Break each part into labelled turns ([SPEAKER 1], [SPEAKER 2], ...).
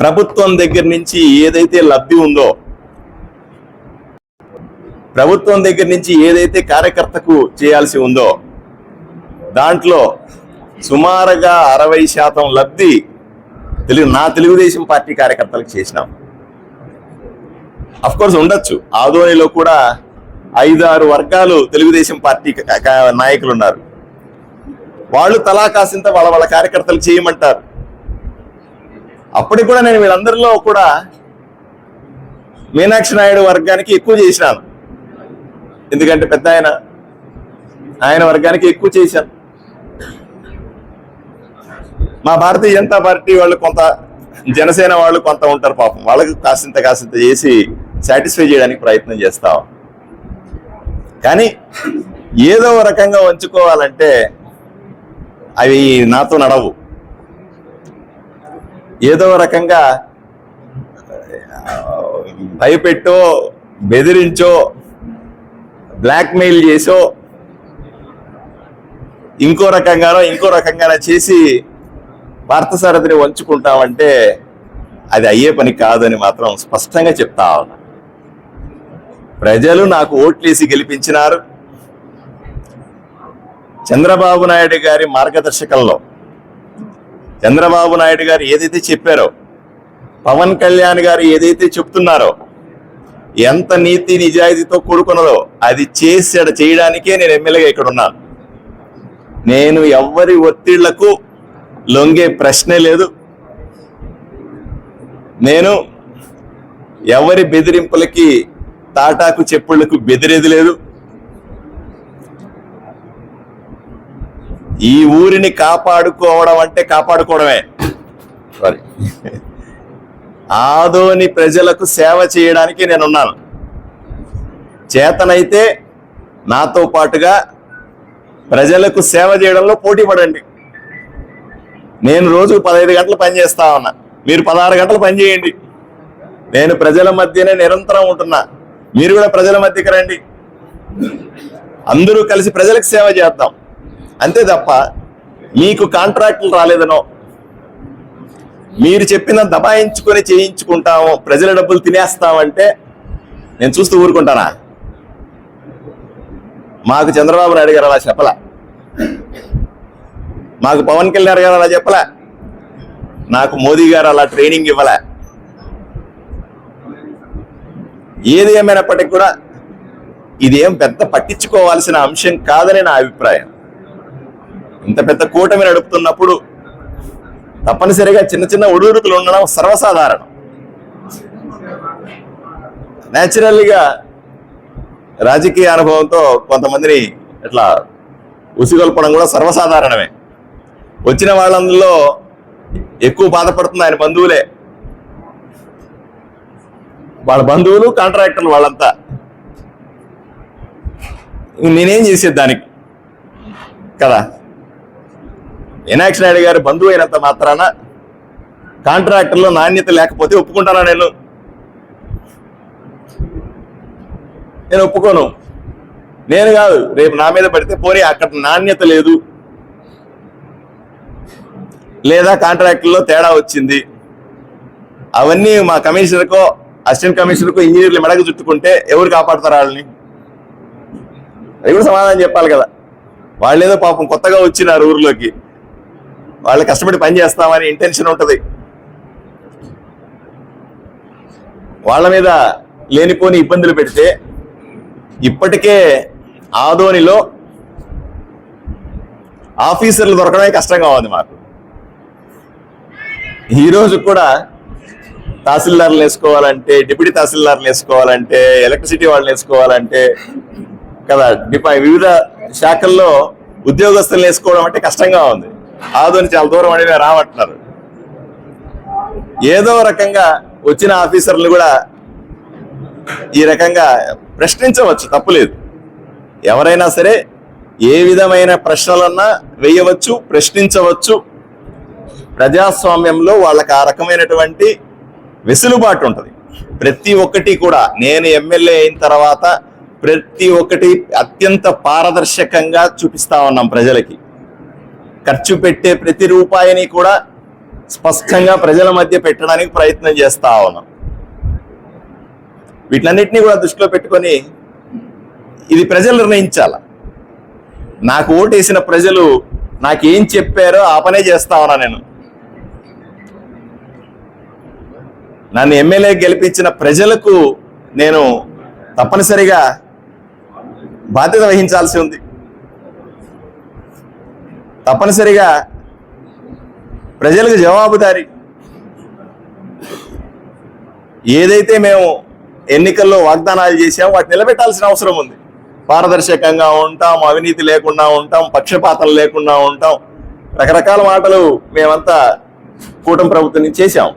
[SPEAKER 1] ప్రభుత్వం దగ్గర నుంచి ఏదైతే లబ్ధి ఉందో ప్రభుత్వం దగ్గర నుంచి ఏదైతే కార్యకర్తకు చేయాల్సి ఉందో దాంట్లో సుమారుగా అరవై శాతం లబ్ధి తెలుగు నా తెలుగుదేశం పార్టీ కార్యకర్తలకు చేసినాం. అఫ్కోర్స్ ఉండొచ్చు. ఆదోనిలో కూడా ఐదారు వర్గాలు తెలుగుదేశం పార్టీ నాయకులు ఉన్నారు. వాళ్ళు తలా కాసింత వాళ్ళ వాళ్ళ కార్యకర్తలు చేయమంటారు. అప్పటికి కూడా నేను వీళ్ళందరిలో కూడా మీనాక్షి నాయుడు వర్గానికి ఎక్కువ చేసినాను. ఎందుకంటే పెద్ద ఆయన ఆయన వర్గానికి ఎక్కువ చేశాను. మా భారతీయ జనతా పార్టీ వాళ్ళు కొంత జనసేన వాళ్ళు కొంత ఉంటారు పాపం. వాళ్ళకి కాసింత కాసింత చేసి సాటిస్ఫై చేయడానికి ప్రయత్నం చేస్తాం కానీ ఏదో రకంగా ఉంచుకోవాలంటే అవి నాతో నడవు. ఏదో రకంగా భయపెట్టో బెదిరించో బ్లాక్మెయిల్ చేసో ఇంకో రకంగానో ఇంకో రకంగానో చేసి పార్థసారథిని వంచుకుంటామంటే అది అయ్యే పని కాదని మాత్రం స్పష్టంగా చెప్తా ఉన్నా. ప్రజలు నాకు ఓట్లేసి గెలిపించినారు. చంద్రబాబు నాయుడు గారి మార్గదర్శకంలో చంద్రబాబు నాయుడు గారు ఏదైతే చెప్పారో పవన్ కళ్యాణ్ గారు ఏదైతే చెప్తున్నారో ఎంత నీతి నిజాయితీతో కూడుకున్నదో అది చేసాడు చేయడానికే నేను ఎమ్మెల్యేగా ఇక్కడ ఉన్నాను. నేను ఎవ్వరి ఒత్తిళ్ళకు లొంగే ప్రశ్నే లేదు. నేను ఎవరి బెదిరింపులకి తాటాకు చెప్పుళ్ళకు బెదిరేది లేదు. ఈ ఊరిని కాపాడుకోవడం అంటే కాపాడుకోవడమే. సారీ ఆదోని ప్రజలకు సేవ చేయడానికి నేనున్నాను. చేతనైతే నాతో పాటుగా ప్రజలకు సేవ చేయడంలో పోటీ పడండి. నేను రోజు పదహైదు గంటలు పనిచేస్తా ఉన్నా. మీరు పదహారు గంటలు పనిచేయండి నేను ప్రజల మధ్యనే నిరంతరం ఉంటున్నా. మీరు కూడా ప్రజల మధ్యకి రండి. అందరూ కలిసి ప్రజలకు సేవ చేద్దాం. అంతే తప్ప మీకు కాంట్రాక్టులు రాలేదనో మీరు చెప్పిన దబాయించుకొని చేయించుకుంటాము ప్రజల డబ్బులు తినేస్తామంటే నేను చూస్తూ ఊరుకుంటానా? మాకు చంద్రబాబు నాయుడు గారు అలా చెప్పలా. మాకు పవన్ కళ్యాణ్ గారు అలా చెప్పలే. నాకు మోదీ గారు అలా ట్రైనింగ్ ఇవ్వలే. ఏది ఏమైనప్పటికీ కూడా ఇదేం పెద్ద పట్టించుకోవాల్సిన అంశం కాదని నా అభిప్రాయం. ఇంత పెద్ద కూటమి నడుపుతున్నప్పుడు తప్పనిసరిగా చిన్న చిన్న ఒడుగుడుకులు ఉండడం సర్వసాధారణం. న్యాచురల్గా రాజకీయ అనుభవంతో కొంతమందిని ఇట్లా ఉసిగొల్పడం కూడా సర్వసాధారణమే. వచ్చిన వాళ్ళందులో ఎక్కువ బాధపడుతుంది ఆయన బంధువులే. వాళ్ళ బంధువులు కాంట్రాక్టర్లు వాళ్ళంతా. నేనేం చేసేది దానికి? కదా? మీనాక్షి నాయుడు గారి బంధువు అయినంత మాత్రాన కాంట్రాక్టర్లో నాణ్యత లేకపోతే ఒప్పుకుంటానా నేను? నేను ఒప్పుకోను. నేను కాదు రేపు నా మీద పడితే పోనీ అక్కడ నాణ్యత లేదు. లేదా కాంట్రాక్టుల్లో తేడా వచ్చింది. అవన్నీ మా కమిషనర్కో అసిస్టెంట్ కమిషనర్కో ఇంజనీర్లు మెడకు చుట్టుకుంటే ఎవరు కాపాడతారు వాళ్ళని? అది కూడా సమాధానం చెప్పాలి కదా. వాళ్ళేదో పాపం కొత్తగా వచ్చినారు ఊర్లోకి. వాళ్ళు కష్టపడి పని చేస్తామని ఇంటెన్షన్ ఉంటుంది. వాళ్ళ మీద లేనిపోని ఇబ్బందులు పెడితే ఇప్పటికే ఆదోనిలో ఆఫీసర్లు దొరకడమే కష్టంగా ఉంది మాకు. ఈ కూడా తహసీల్దార్లు వేసుకోవాలంటే డిప్యూటీ తహసీల్దార్లు వేసుకోవాలంటే ఎలక్ట్రిసిటీ వాళ్ళని వేసుకోవాలంటే కదా డిపా వివిధ శాఖల్లో ఉద్యోగస్తులు వేసుకోవడం అంటే కష్టంగా ఉంది. ఆదోని చాలా దూరం అని రామంటున్నారు ఏదో రకంగా వచ్చిన ఆఫీసర్లు కూడా ఈ రకంగా ప్రశ్నించవచ్చు తప్పులేదు. ఎవరైనా సరే ఏ విధమైన ప్రశ్నలన్నా వేయవచ్చు ప్రశ్నించవచ్చు. ప్రజాస్వామ్యంలో వాళ్ళకి ఆ రకమైనటువంటి వెసులుబాటు ఉంటుంది. ప్రతి ఒక్కటి కూడా నేను ఎమ్మెల్యే అయిన తర్వాత ప్రతి ఒక్కటి అత్యంత పారదర్శకంగా చూపిస్తా ఉన్నాం ప్రజలకి. ఖర్చు పెట్టే ప్రతి రూపాయిని కూడా స్పష్టంగా ప్రజల మధ్య పెట్టడానికి ప్రయత్నం చేస్తా ఉన్నాం. వీటన్నిటిని కూడా దృష్టిలో పెట్టుకొని ఇది ప్రజలు నిర్ణయించాల? నాకు ఓటేసిన ప్రజలు నాకేం చెప్పారో ఆ పనే చేస్తా ఉన్నా నేను. నన్ను ఎమ్మెల్యే గెలిపించిన ప్రజలకు నేను తప్పనిసరిగా బాధ్యత వహించాల్సి ఉంది. తప్పనిసరిగా ప్రజలకు జవాబుదారి ఏదైతే మేము ఎన్నికల్లో వాగ్దానాలు చేసామో వాటిని నిలబెట్టాల్సిన అవసరం ఉంది. పారదర్శకంగా ఉంటాం అవినీతి లేకుండా ఉంటాం పక్షపాతం లేకుండా ఉంటాం. రకరకాల మాటలు మేమంతా కూటమి ప్రభుత్వం నుంచి చేశాం.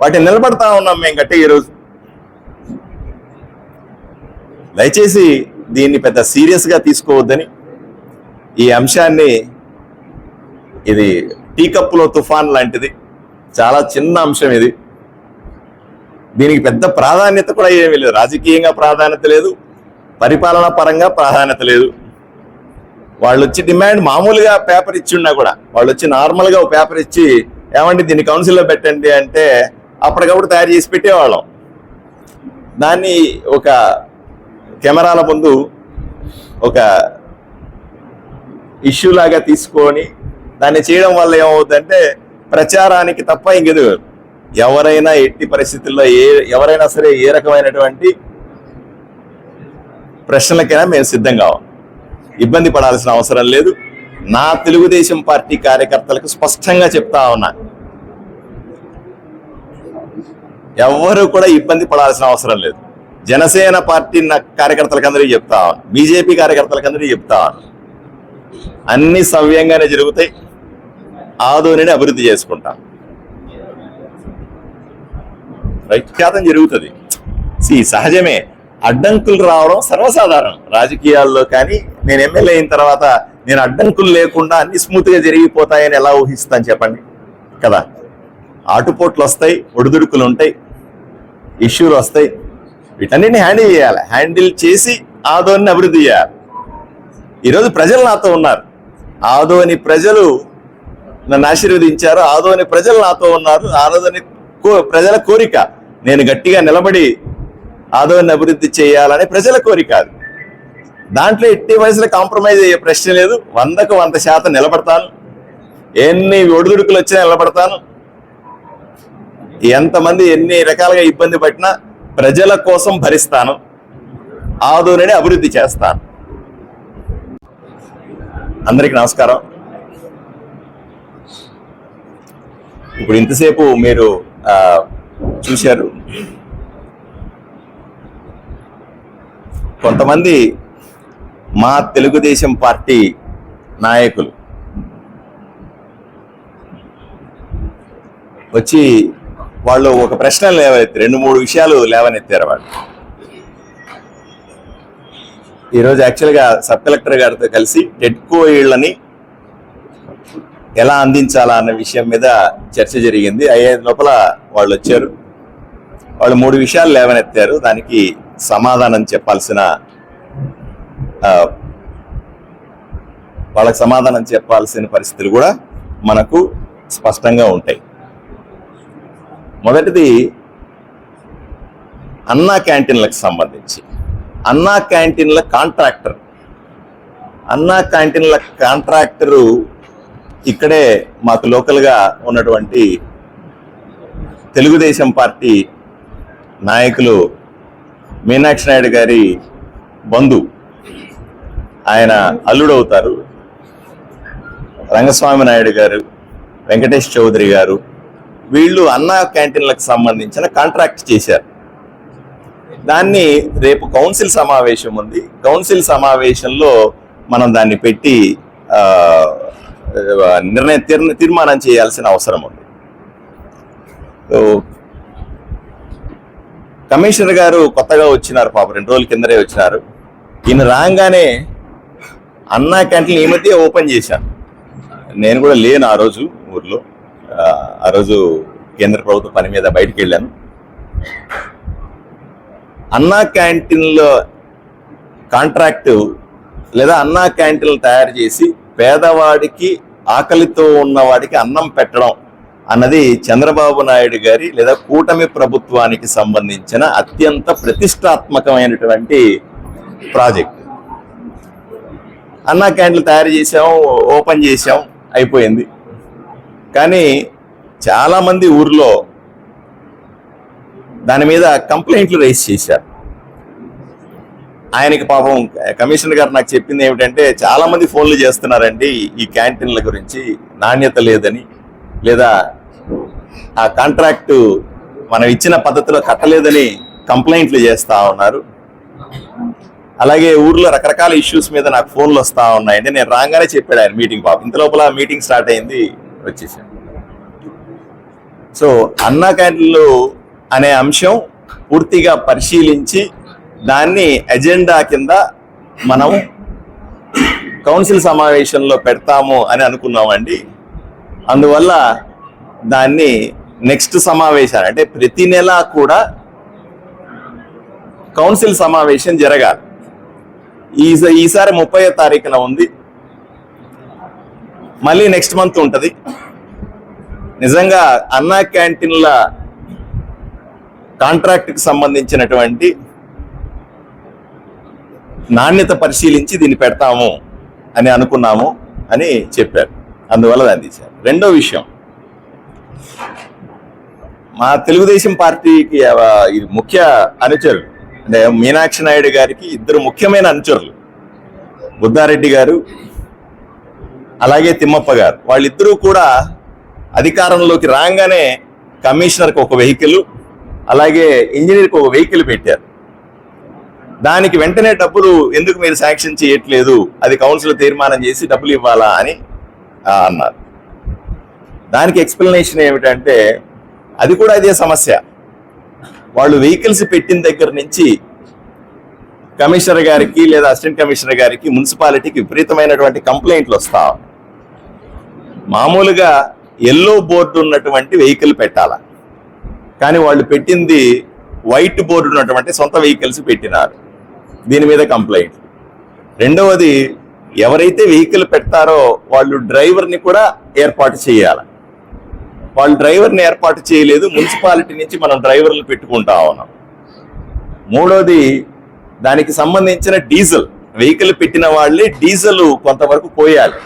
[SPEAKER 1] వాటిని నిలబడతా ఉన్నాం మేము గట్టే ఈరోజు. దయచేసి దీన్ని పెద్ద సీరియస్గా తీసుకోవద్దని ఈ అంశాన్ని ఇది టీ కప్పులో తుఫాన్ లాంటిది. చాలా చిన్న అంశం ఇది. దీనికి పెద్ద ప్రాధాన్యత కూడా ఏమీ లేదు. రాజకీయంగా ప్రాధాన్యత లేదు. పరిపాలన పరంగా ప్రాధాన్యత లేదు. వాళ్ళు వచ్చి డిమాండ్ మామూలుగా పేపర్ ఇచ్చి ఉన్నా కూడా వాళ్ళు వచ్చి నార్మల్గా ఒక పేపర్ ఇచ్చి ఏమండి దీన్ని కౌన్సిల్లో పెట్టండి అంటే అప్పటికప్పుడు తయారు చేసి పెట్టేవాళ్ళం. దాన్ని ఒక కెమెరాల ముందు ఒక ఇష్యూ లాగా తీసుకొని దాన్ని చేయడం వల్ల ఏమవుతుందంటే ప్రచారానికి తప్ప ఇంకెదు ఎవరైనా ఎట్టి పరిస్థితుల్లో ఏ ఎవరైనా సరే ఏ రకమైనటువంటి ప్రశ్నలకైనా మేము సిద్ధం కావాలి ఇబ్బంది పడాల్సిన అవసరం లేదు. నా తెలుగుదేశం పార్టీ కార్యకర్తలకు స్పష్టంగా చెప్తా ఉన్నా. ఎవ్వరూ కూడా ఇబ్బంది పడాల్సిన అవసరం లేదు. జనసేన పార్టీ నా కార్యకర్తలకు అందరికీ చెప్తా ఉన్నాను బీజేపీ కార్యకర్తలకు అందరికీ చెప్తా ఉన్నాను అన్ని సవ్యంగానే జరుగుతాయి. ఆదోనిని అభివృద్ధి చేసుకుంటాం. ప్రఖ్యాతం జరుగుతుంది. సి సహజమే. అడ్డంకులు రావడం సర్వసాధారణం. రాజకీయాల్లో కానీ నేను ఎమ్మెల్యే అయిన తర్వాత నేను అడ్డంకులు లేకుండా అన్ని స్మూత్గా జరిగిపోతాయని ఎలా ఊహిస్తాను చెప్పండి? కదా. ఆటుపోట్లు వస్తాయి ఒడిదుడుకులు ఉంటాయి ఇష్యూలు వస్తాయి. వీటన్నిటిని హ్యాండిల్ చేయాలి. హ్యాండిల్ చేసి ఆదోని అభివృద్ధి చేయాలి. ఈరోజు ప్రజలు నాతో ఉన్నారు. ఆదోని ప్రజలు నన్ను ఆశీర్వదించారు. ఆదోని ప్రజలు నాతో ఉన్నారు. ఆదోని కో- ప్రజల కోరిక. నేను గట్టిగా నిలబడి ఆదోని అభివృద్ధి చేయాలని ప్రజల కోరిక అది. దాంట్లో ఎట్టి వయసులో కాంప్రమైజ్ అయ్యే ప్రశ్న లేదు. వందకు వంద శాతం నిలబడతాను. ఎన్ని ఒడిదుడుకులు వచ్చినా నిలబడతాను. ఎంతమంది ఎన్ని రకాలుగా ఇబ్బంది పడినా ప్రజల కోసం భరిస్తాను. ఆదోనిని అభివృద్ధి చేస్తాను. అందరికీ నమస్కారం. ఇప్పుడు ఇంతసేపు మీరు చూశారు. కొంతమంది మా తెలుగుదేశం పార్టీ నాయకులు వచ్చి వాళ్ళు ఒక ప్రశ్న లేవనెత్తి రెండు మూడు విషయాలు లేవనెత్తారు వాళ్ళు. ఈరోజు యాక్చువల్గా సబ్ కలెక్టర్ గారితో కలిసి టెట్కో ఇళ్ళని ఎలా అందించాలా అన్న విషయం మీద చర్చ జరిగింది. అయ్యే లోపల వాళ్ళు వచ్చారు. వాళ్ళు మూడు విషయాలు లేవనెత్తారు. దానికి సమాధానం చెప్పాల్సిన వాళ్ళకి సమాధానం చెప్పాల్సిన పరిస్థితులు కూడా మనకు స్పష్టంగా ఉంటాయి. మొదటిది అన్నా క్యాంటీన్లకు సంబంధించి. అన్నా క్యాంటీన్ల కాంట్రాక్టర్. అన్నా క్యాంటీన్ల కాంట్రాక్టరు ఇక్కడే మాకు లోకల్గా ఉన్నటువంటి తెలుగుదేశం పార్టీ నాయకులు మీనాక్షి నాయుడు గారి బంధు. ఆయన అల్లుడవుతారు. రంగస్వామి నాయుడు గారు వెంకటేష్ చౌదరి గారు వీళ్ళు అన్నా క్యాంటీన్లకు సంబంధించిన కాంట్రాక్ట్ చేశారు. దాన్ని రేపు కౌన్సిల్ సమావేశం ఉంది. కౌన్సిల్ సమావేశంలో మనం దాన్ని పెట్టి నిర్ణయం తీర్- తీర్మానం చేయాల్సిన అవసరం ఉంది. కమిషనర్ గారు కొత్తగా వచ్చినారు పాప రెండు రోజుల కిందనే వచ్చినారు. ఈయన రాగానే అన్నా క్యాంటీన్ ఈ మధ్య ఓపెన్ చేశాను నేను కూడా లేను ఆ రోజు ఊర్లో. ఆ, ఆ రోజు కేంద్ర ప్రభుత్వ పని మీద బయటికి వెళ్ళాను. అన్నా క్యాంటీన్లో కాంట్రాక్టు లేదా అన్నా క్యాంటీన్లు తయారు చేసి పేదవాడికి ఆకలితో ఉన్నవాడికి అన్నం పెట్టడం అన్నది చంద్రబాబు నాయుడు గారి లేదా కూటమి ప్రభుత్వానికి సంబంధించిన అత్యంత ప్రతిష్టాత్మకమైనటువంటి ప్రాజెక్ట్. అన్నా క్యాండిల్ తయారు చేసాం ఓపెన్ చేసాం అయిపోయింది. కానీ చాలామంది ఊర్లో దాని మీద కంప్లైంట్లు రైజ్ చేశారు. ఆయనకి పాపం కమిషనర్ గారు నాకు చెప్పింది ఏమిటంటే చాలా మంది ఫోన్లు చేస్తున్నారండి ఈ క్యాంటీన్ల గురించి. నాణ్యత లేదని లేదా ఆ కాంట్రాక్టు మనం ఇచ్చిన పద్ధతిలో కట్టలేదని కంప్లైంట్లు చేస్తూ ఉన్నారు. అలాగే ఊర్లో రకరకాల ఇష్యూస్ మీద నాకు ఫోన్లు వస్తూ ఉన్నాయండి. నేను రాగానే చెప్పాడు ఆయన మీటింగ్ పాపం. ఇంత లోపల మీటింగ్ స్టార్ట్ అయింది వచ్చేసాను సో అన్నా క్యాంటీన్లు అనే అంశం పూర్తిగా పరిశీలించి దాన్ని ఎజెండా కింద మనం కౌన్సిల్ సమావేశంలో పెడతాము అని అనుకున్నామండి. అందువల్ల దాన్ని నెక్స్ట్ సమావేశాలు అంటే ప్రతి నెల కూడా కౌన్సిల్ సమావేశం జరగాలి. ఈ ఈసారి ముప్పై తారీఖున ఉంది. మళ్ళీ నెక్స్ట్ మంత్ ఉంటుంది. నిజంగా అన్నా క్యాంటీన్ల కాంట్రాక్ట్కి సంబంధించినటువంటి నాణ్యత పరిశీలించి దీన్ని పెడతాము అని అనుకున్నాము అని చెప్పారు. అందువల్ల దాన్ని తీశారు. రెండో విషయం మా తెలుగుదేశం పార్టీకి ముఖ్య అనుచరులు అంటే మీనాక్షి నాయుడు గారికి ఇద్దరు ముఖ్యమైన అనుచరులు బుద్ధారెడ్డి గారు అలాగే తిమ్మప్ప గారు. వాళ్ళిద్దరూ కూడా అధికారంలోకి రాగానే కమిషనర్కి ఒక వెహికల్ అలాగే ఇంజనీర్కి ఒక వెహికల్ పెట్టారు. దానికి వెంటనే డబ్బులు ఎందుకు మీరు శాంక్షన్ చేయట్లేదు? అది కౌన్సిల్ తీర్మానం చేసి డబ్బులు ఇవ్వాలా అని అన్నారు. దానికి ఎక్స్ప్లెనేషన్ ఏమిటంటే అది కూడా ఇదే సమస్య. వాళ్ళు వెహికల్స్ పెట్టిన దగ్గర నుంచి కమిషనర్ గారికి లేదా అసిస్టెంట్ కమిషనర్ గారికి మున్సిపాలిటీకి విపరీతమైనటువంటి కంప్లైంట్లు వస్తా. మామూలుగా ఎల్లో బోర్డు ఉన్నటువంటి వెహికల్ పెట్టాల. కానీ వాళ్ళు పెట్టింది వైట్ బోర్డు ఉన్నటువంటి సొంత వెహికల్స్ పెట్టినారు. దీని మీద కంప్లైంట్. రెండవది ఎవరైతే వెహికల్ పెడతారో వాళ్ళు డ్రైవర్ని కూడా ఏర్పాటు చేయాలి. వాళ్ళు డ్రైవర్ని ఏర్పాటు చేయలేదు మున్సిపాలిటీ నుంచి మనం డ్రైవర్లు పెట్టుకుంటా ఉన్నాం. మూడోది దానికి సంబంధించిన డీజిల్ వెహికల్ పెట్టిన వాళ్ళే డీజిల్ కొంతవరకు పోయాలి.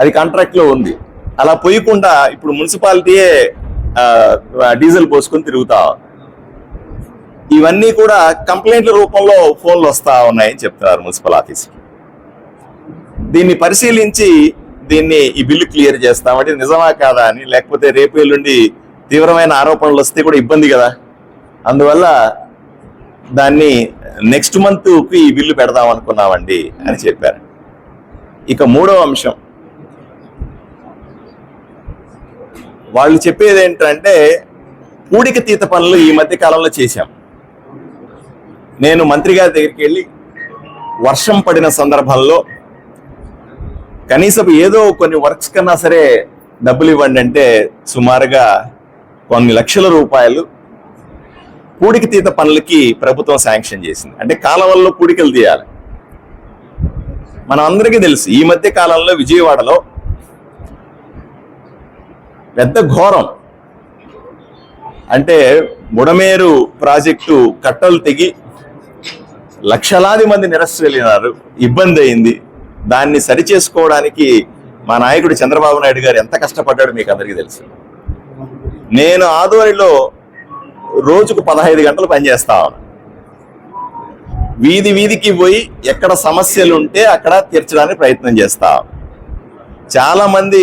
[SPEAKER 1] అది కాంట్రాక్ట్లో ఉంది. అలా పోయకుండా ఇప్పుడు మున్సిపాలిటీయే డీజిల్ పోసుకొని తిరుగుతా ఉంది. ఇవన్నీ కూడా కంప్లైంట్ల రూపంలో ఫోన్లు వస్తా ఉన్నాయని చెప్తున్నారు మున్సిపల్ ఆఫీస్కి. దీన్ని పరిశీలించి దీన్ని ఈ బిల్లు క్లియర్ చేస్తామంటే నిజమా కాదా అని లేకపోతే రేపు ఎల్లుండి తీవ్రమైన ఆరోపణలు వస్తే కూడా ఇబ్బంది కదా? అందువల్ల దాన్ని నెక్స్ట్ మంత్కి ఈ బిల్లు పెడదాం అనుకున్నామండి అని చెప్పారు. ఇక మూడవ అంశం. వాళ్ళు చెప్పేది ఏంటంటే పూడిక తీత పనులు ఈ మధ్య కాలంలో చేశాం. నేను మంత్రి గారి దగ్గరికి వెళ్ళి వర్షం పడిన సందర్భంలో కనీసం ఏదో కొన్ని వర్క్స్ కన్నా సరే డబ్బులు ఇవ్వండి అంటే సుమారుగా కొన్ని లక్షల రూపాయలు పూడిక తీత పనులకి ప్రభుత్వం శాంక్షన్ చేసింది. అంటే కాలవల్లో పూడికలు తీయాలి. మనం అందరికీ తెలుసు ఈ మధ్య కాలంలో విజయవాడలో పెద్ద ఘోరం. అంటే బుడమేరు ప్రాజెక్టు కట్టలు తెగి లక్షలాది మంది నిరస్త్రలినారు ఇబ్బంది అయింది. దాన్ని సరిచేసుకోవడానికి మా నాయకుడు చంద్రబాబు నాయుడు గారు ఎంత కష్టపడ్డాడు మీకు అందరికీ తెలుసు. నేను ఆధ్వర్యంలో రోజుకు పదహైదు గంటలు పనిచేస్తా ఉన్నా. వీధి వీధికి పోయి ఎక్కడ సమస్యలు ఉంటే అక్కడ తీర్చడానికి ప్రయత్నం చేస్తా చాలా మంది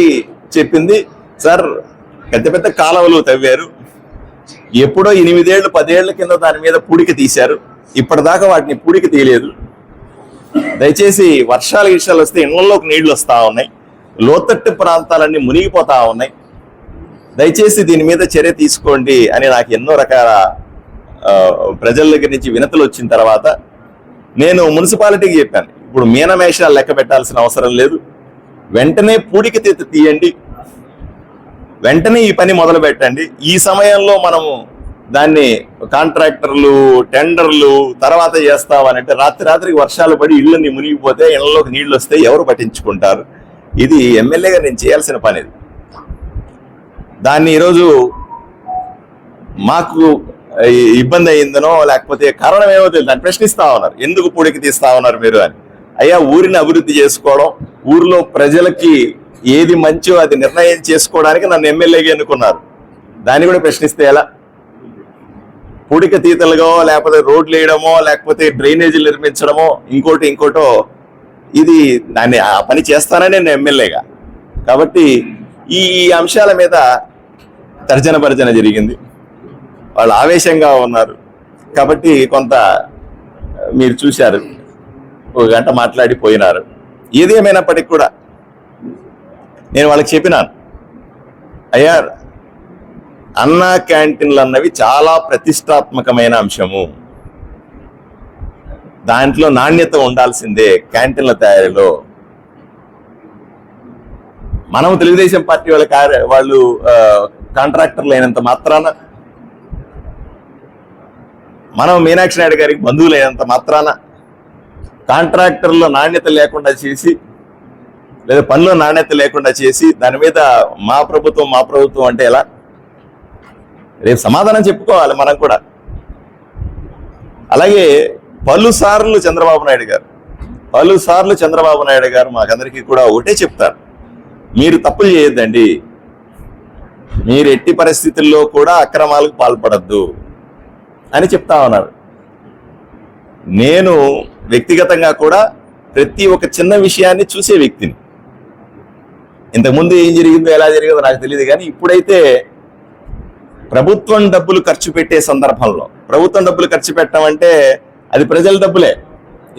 [SPEAKER 1] చెప్పింది సార్ పెద్ద పెద్ద కాలువలు తవ్వారు. ఎప్పుడో ఎనిమిదేళ్ళు పదేళ్ళ కింద దాని మీద పూడిక తీశారు. ఇప్పటిదాకా వాటిని పూడిక తీయలేదు. దయచేసి వర్షాలు విషయాలు వస్తే ఇళ్ళలోకి నీళ్ళు వస్తూ ఉన్నాయి. లోతట్టు ప్రాంతాలన్నీ మునిగిపోతూ ఉన్నాయి. దయచేసి దీని మీద చర్య తీసుకోండి అని నాకు ఎన్నో రకాల ప్రజల దగ్గర నుంచి వినతులు వచ్చిన తర్వాత నేను మున్సిపాలిటీకి చెప్పాను. ఇప్పుడు మీనమేషాలు లెక్క పెట్టాల్సిన అవసరం లేదు. వెంటనే పూడిక తీత తీయండి. వెంటనే ఈ పని మొదలు పెట్టండి ఈ సమయంలో మనము దాన్ని కాంట్రాక్టర్లు టెండర్లు తర్వాత చేస్తామనంటే రాత్రి రాత్రికి వర్షాలు పడి ఇళ్ళని మునిగిపోతే ఇళ్ళలోకి నీళ్ళు వస్తే ఎవరు పట్టించుకుంటారు? ఇది ఎమ్మెల్యేగా నేను చేయాల్సిన పని ఇది. దాన్ని ఈరోజు మాకు ఇబ్బంది అయిందనో లేకపోతే కారణం ఏమో తెలియదు. దాన్ని ప్రశ్నిస్తా ఉన్నారు. ఎందుకు పూడికి తీస్తా ఉన్నారు మీరు అని. అయ్యా ఊరిని అభివృద్ధి చేసుకోవడం ఊరిలో ప్రజలకి ఏది మంచో అది నిర్ణయం చేసుకోవడానికి నన్ను ఎమ్మెల్యేగా ఎన్నుకున్నారు. దాన్ని కూడా ప్రశ్నిస్తే ఎలా? పూడిక తీతలుగా లేకపోతే రోడ్లు వేయడమో లేకపోతే డ్రైనేజీలు నిర్మించడమో ఇంకోటి ఇంకోటో ఇది దాన్ని ఆ పని చేస్తానని నేను ఎమ్మెల్యేగా. కాబట్టి ఈ అంశాల మీద తర్జన భర్జన జరిగింది. వాళ్ళు ఆవేశంగా ఉన్నారు. కాబట్టి కొంత మీరు చూశారు. ఒక గంట మాట్లాడిపోయినారు పోయినారు. కూడా నేను వాళ్ళకి చెప్పినాను. అయ్యా అన్నా క్యాంటీన్లు అన్నవి చాలా ప్రతిష్టాత్మకమైన అంశము. దాంట్లో నాణ్యత ఉండాల్సిందే క్యాంటీన్ల తయారీలో. మనం తెలుగుదేశం పార్టీ వాళ్ళ కార్య వాళ్ళు కాంట్రాక్టర్లు అయినంత మాత్రాన మనం మీనాక్షి నాయుడు గారికి బంధువులు అయినంత మాత్రాన కాంట్రాక్టర్లో నాణ్యత లేకుండా చేసి లేదా పనులు నాణ్యత లేకుండా చేసి దాని మీద మా ప్రభుత్వం మా ప్రభుత్వం అంటే ఎలా? రేపు సమాధానం చెప్పుకోవాలి మనం కూడా. అలాగే పలుసార్లు చంద్రబాబు నాయుడు గారు పలుసార్లు చంద్రబాబు నాయుడు గారు మాకందరికీ కూడా ఒకటే చెప్తారు. మీరు తప్పులు చేయొద్దండి. మీరు ఎట్టి పరిస్థితుల్లో కూడా అక్రమాలకు పాల్పడద్దు అని చెప్తా ఉన్నారు. నేను వ్యక్తిగతంగా కూడా ప్రతి ఒక్క చిన్న విషయాన్ని చూసే వ్యక్తిని. ఇంతకుముందు ఏం జరిగిందో ఎలా జరిగిందో నాకు తెలియదు కానీ ఇప్పుడైతే ప్రభుత్వం డబ్బులు ఖర్చు పెట్టే సందర్భంలో ప్రభుత్వం డబ్బులు ఖర్చు పెట్టడం అంటే అది ప్రజల డబ్బులే.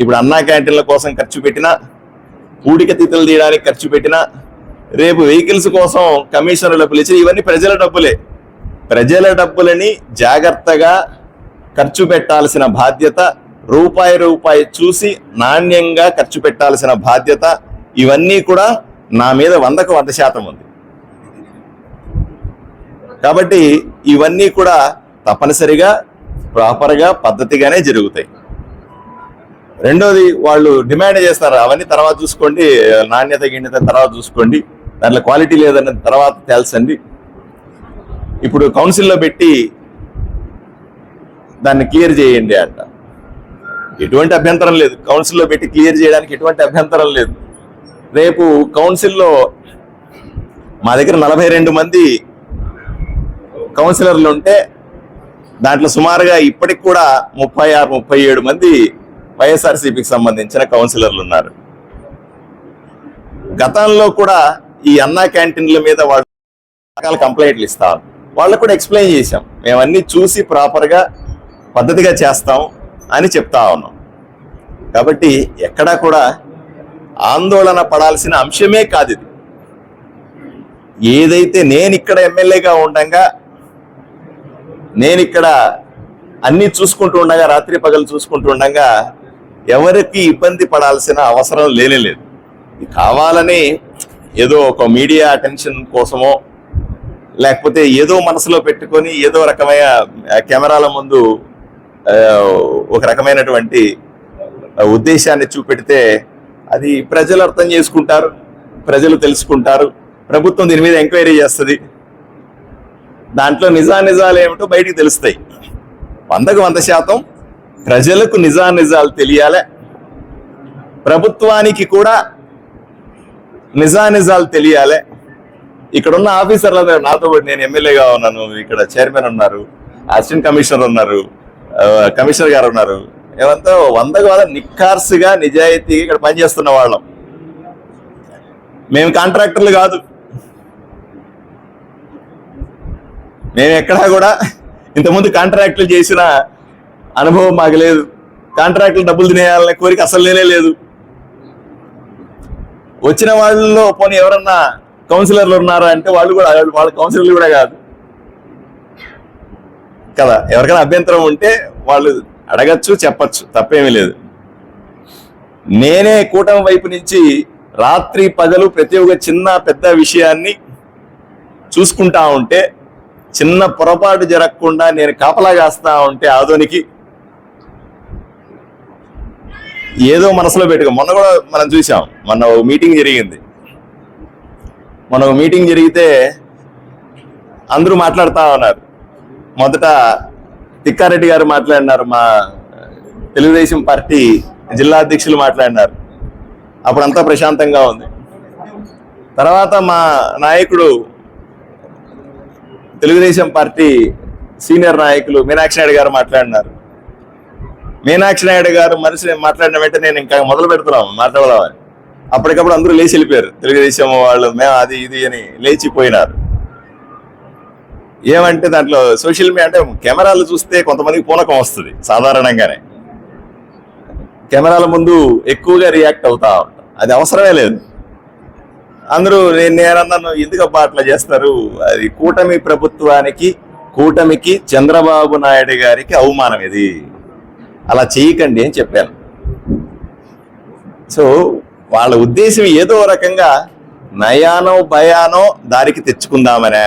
[SPEAKER 1] ఇప్పుడు అన్నా క్యాంటీన్ల కోసం ఖర్చు పెట్టినా పూడిక తిథులు తీయడానికి ఖర్చు పెట్టినా రేపు వెహికల్స్ కోసం కమిషనర్ డబ్బులు ఇచ్చి ఇవన్నీ ప్రజల డబ్బులే. ప్రజల డబ్బులని జాగ్రత్తగా ఖర్చు పెట్టాల్సిన బాధ్యత రూపాయి రూపాయి చూసి నాణ్యంగా ఖర్చు పెట్టాల్సిన బాధ్యత ఇవన్నీ కూడా నా మీద వందకు వంద శాతం ఉంది. కాబట్టి ఇవన్నీ కూడా తప్పనిసరిగా ప్రాపర్గా పద్ధతిగానే జరుగుతాయి. రెండోది వాళ్ళు డిమాండ్ చేస్తారు. అవన్నీ తర్వాత చూసుకోండి నాణ్యత గిణ్యత తర్వాత చూసుకోండి. దాంట్లో క్వాలిటీ లేదన్నది తర్వాత తెలుసండి ఇప్పుడు కౌన్సిల్లో పెట్టి దాన్ని క్లియర్ చేయండి అంట. ఎటువంటి అభ్యంతరం లేదు. కౌన్సిల్లో పెట్టి క్లియర్ చేయడానికి ఎటువంటి అభ్యంతరం లేదు. రేపు కౌన్సిల్లో మా దగ్గర నలభై రెండు మంది కౌన్సిలర్లు ఉంటే దాంట్లో సుమారుగా ఇప్పటికి కూడా ముప్పై ఆరు ముప్పై ఏడు మంది వైఎస్ఆర్సీపీకి సంబంధించిన కౌన్సిలర్లు ఉన్నారు. గతంలో కూడా ఈ అన్నా క్యాంటీన్ల మీద వాళ్ళు రకాల కంప్లైంట్లు ఇస్తారు వాళ్ళకు కూడా ఎక్స్ప్లెయిన్ చేశాం. మేమన్నీ చూసి ప్రాపర్గా పద్ధతిగా చేస్తాం అని చెప్తా ఉన్నాం. కాబట్టి ఎక్కడా కూడా ఆందోళన పడాల్సిన అంశమే కాదు ఇది. ఏదైతే నేను ఇక్కడ ఎమ్మెల్యేగా ఉండగా నేను ఇక్కడ అన్ని చూసుకుంటూ ఉండగా రాత్రి పగలు చూసుకుంటూ ఉండగా ఎవరికి ఇబ్బంది పడాల్సిన అవసరం లేనే లేదు. కావాలని ఏదో ఒక మీడియా అటెన్షన్ కోసమో లేకపోతే ఏదో మనసులో పెట్టుకొని ఏదో రకమైన కెమెరాల ముందు ఒక రకమైనటువంటి ఉద్దేశాన్ని చూపెడితే అది ప్రజలు అర్థం చేసుకుంటారు ప్రజలు తెలుసుకుంటారు. ప్రభుత్వం దీని మీద ఎంక్వైరీ చేస్తుంది. దాంట్లో నిజా నిజాలు ఏమిటో బయటికి తెలుస్తాయి. వందకు వంద శాతం ప్రజలకు నిజా నిజాలు తెలియాలి. ప్రభుత్వానికి కూడా నిజా నిజాలు తెలియాలి. ఇక్కడ ఉన్న ఆఫీసర్ల నాతో పాటు నేను ఎమ్మెల్యేగా ఉన్నాను. ఇక్కడ చైర్మన్ ఉన్నారు అసిస్టెంట్ కమిషనర్ ఉన్నారు కమిషనర్ గారు ఉన్నారు. ఏమంతా వందకు వంద నిక్కార్సుగా నిజాయితీగా ఇక్కడ పనిచేస్తున్న వాళ్ళం. మేము కాంట్రాక్టర్లు కాదు. మేము ఎక్కడా కూడా ఇంతకుముందు కాంట్రాక్టులు చేసిన అనుభవం మాకు లేదు. కాంట్రాక్టులు డబ్బులు తినేయాలనే కోరిక అసలు లేనే లేదు. వచ్చిన వాళ్ళలో పోనీ ఎవరన్నా కౌన్సిలర్లు ఉన్నారా అంటే వాళ్ళు కూడా వాళ్ళ కౌన్సిలర్లు కూడా కాదు. కదా ఎవరికైనా అభ్యంతరం ఉంటే వాళ్ళు అడగచ్చు చెప్పచ్చు తప్పేమీ లేదు. నేనే కూటమి వైపు నుంచి రాత్రి పగలు ప్రతి ఒక్క చిన్న పెద్ద విషయాన్ని చూసుకుంటా ఉంటే చిన్న పొరపాటు జరగకుండా నేను కాపలా కాస్తా ఉంటే ఆదోనికి ఏదో మనసులో పెట్టుకో. మొన్న కూడా మనం చూసాం. మొన్న ఒక మీటింగ్ జరిగింది. మొన్న ఒక మీటింగ్ జరిగితే అందరూ మాట్లాడుతూ ఉన్నారు. మొదట తిక్కారెడ్డి గారు మాట్లాడినారు మా తెలుగుదేశం పార్టీ జిల్లా అధ్యక్షులు మాట్లాడినారు. అప్పుడంతా ప్రశాంతంగా ఉంది. తర్వాత మా నాయకుడు తెలుగుదేశం పార్టీ సీనియర్ నాయకులు మీనాక్షి నాయుడు గారు మాట్లాడినారు. మీనాక్షి నాయుడు గారు మనిషి మాట్లాడిన వెంటనే నేను ఇంకా మొదలు పెడుతున్నాం మాట్లాడదామని. అప్పటికప్పుడు అందరూ లేచి వెళ్ళిపోయారు. తెలుగుదేశం వాళ్ళు మేము అది ఇది అని లేచిపోయినారు ఏమంటే దాంట్లో సోషల్ మీడియా అంటే కెమెరాలు చూస్తే కొంతమందికి పూనకం వస్తుంది సాధారణంగానే. కెమెరాల ముందు ఎక్కువగా రియాక్ట్ అవుతా ఉంటాం. అది అవసరమే లేదు. అందరూ నేను నేనన్నాను ఎందుకబ్బా అట్లా చేస్తారు? అది కూటమి ప్రభుత్వానికి కూటమికి చంద్రబాబు నాయుడు గారికి అవమానం ఇది. అలా చేయకండి అని చెప్పాను. సో వాళ్ళ ఉద్దేశం ఏదో రకంగా నయానో భయానో దారికి తెచ్చుకుందామనే.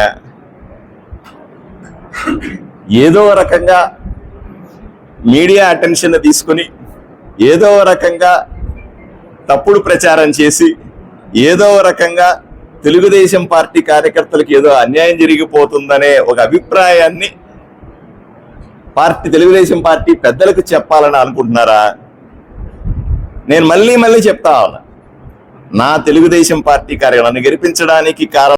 [SPEAKER 1] ఏదో రకంగా మీడియా అటెన్షన్ తీసుకుని ఏదో రకంగా తప్పుడు ప్రచారం చేసి ఏదో రకంగా తెలుగుదేశం పార్టీ కార్యకర్తలకు ఏదో అన్యాయం జరిగిపోతుందనే ఒక అభిప్రాయాన్ని పార్టీ తెలుగుదేశం పార్టీ పెద్దలకు చెప్పాలని అనుకుంటున్నారా? నేను మళ్ళీ మళ్ళీ చెప్తా ఉన్నా. నా తెలుగుదేశం పార్టీ కార్యక్రమాన్ని గెలిపించడానికి కారణం